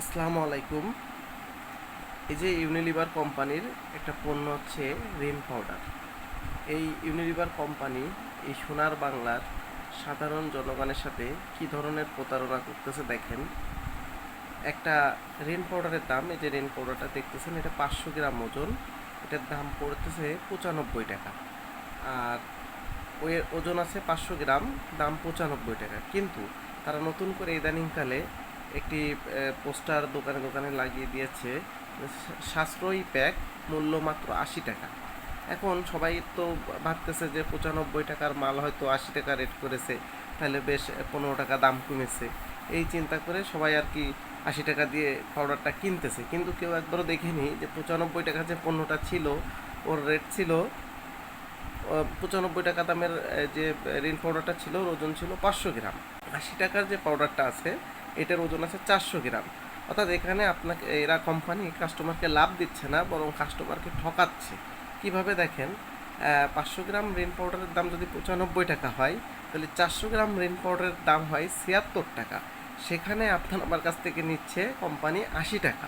আসসালামু আলাইকুম। এই যে ইউনিলিভার কোম্পানির একটা পণ্য হচ্ছে রেন পাউডার। এই ইউনিলিভার কোম্পানি, এই সোনার বাংলার সাধারণ জনগণের সাথে কি ধরনের প্রতারণা করতেছে দেখেন। একটা রেন পাউডারের দাম, এই যে রেন পাউডারটা দেখতেছেন, এটা পাঁচশো গ্রাম ওজন। এটার দাম পড়তেছে পঁচানব্বই টাকা। আর ওই ওজন আছে পাঁচশো গ্রাম, দাম পঁচানব্বই টাকা। কিন্তু তারা নতুন করে ইদানিংকালে একটি পোস্টার দোকানে দোকানে লাগিয়ে দিয়েছে। সাশ্রয়ী প্যাক, মূল্য মাত্র আশি টাকা। এখন সবাই তো ভাবতেছে যে পঁচানব্বই টাকার মাল হয়তো আশি টাকা রেট করেছে, তাহলে বেশ পনেরো টাকা দাম কমেছে। এই চিন্তা করে সবাই আর কি আশি টাকা দিয়ে পাউডারটা কিনতেছে। কিন্তু কেউ একবারও দেখেনি যে পঁচানব্বই টাকা যে পণ্যটা ছিল, ওর রেট ছিল পঁচানব্বই টাকা দামের যে রিন পাউডারটা ছিল, ওর ওজন ছিল পাঁচশো গ্রাম। আশি টাকার যে পাউডারটা আছে এটার ওজন আছে চারশো গ্রাম। অর্থাৎ এখানে আপনাকে, এরা কোম্পানি কাস্টমারকে লাভ দিচ্ছে না, বরং কাস্টমারকে ঠকাচ্ছে। কীভাবে দেখেন পাঁচশো গ্রাম রেন পাউডারের দাম যদি পঁচানব্বই টাকা হয়, তাহলে চারশো গ্রাম রেন পাউডারের দাম হয় ছিয়াত্তর টাকা। সেখানে আপনার, আমার কাছ থেকে নিচ্ছে কোম্পানি আশি টাকা।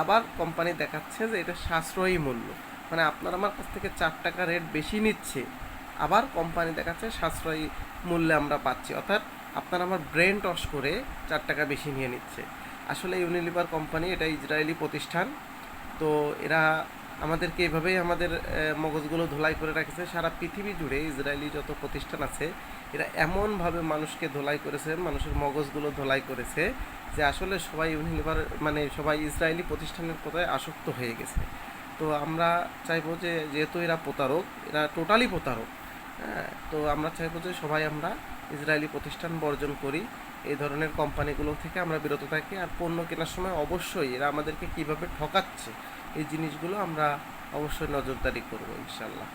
আবার কোম্পানি দেখাচ্ছে যে এটা সাশ্রয়ী মূল্য। মানে আপনার আমার কাছ থেকে চার টাকা রেট বেশি নিচ্ছে। আবার কোম্পানি দেখাচ্ছে সাশ্রয়ী মূল্যে আমরা পাচ্ছি। অর্থাৎ আপনার আমার ব্রেন টস করে চার টাকা বেশি নিয়ে নিচ্ছে। আসলে ইউনিলিভার কোম্পানি এটা ইসরায়েলি প্রতিষ্ঠান। তো এরা আমাদেরকে এভাবেই আমাদের মগজগুলো ধোলাই করে রাখেছে। সারা পৃথিবী জুড়ে ইসরায়েলি যত প্রতিষ্ঠান আছে, এরা এমনভাবে মানুষকে ধোলাই করেছে, মানুষের মগজগুলো ধোলাই করেছে যে আসলে সবাই ইউনিলিভার মানে সবাই ইসরায়েলি প্রতিষ্ঠানের কথায় আসক্ত হয়ে গেছে। তো আমরা চাইব যে, যেহেতু এরা প্রতারক, এরা টোটালি প্রতারক হ্যাঁ? তো আমরা চাইব যে সবাই আমরা ইসরায়েলি প্রতিষ্ঠান বর্জন করি, এই ধরনের কোম্পানিগুলো থেকে আমরা বিরত থাকি আর পণ্য কেনার সময় অবশ্যই এরা আমাদেরকে কীভাবে ঠকাচ্ছে, এই জিনিসগুলো আমরা অবশ্যই নজরদারি করব, ইনশাল্লাহ।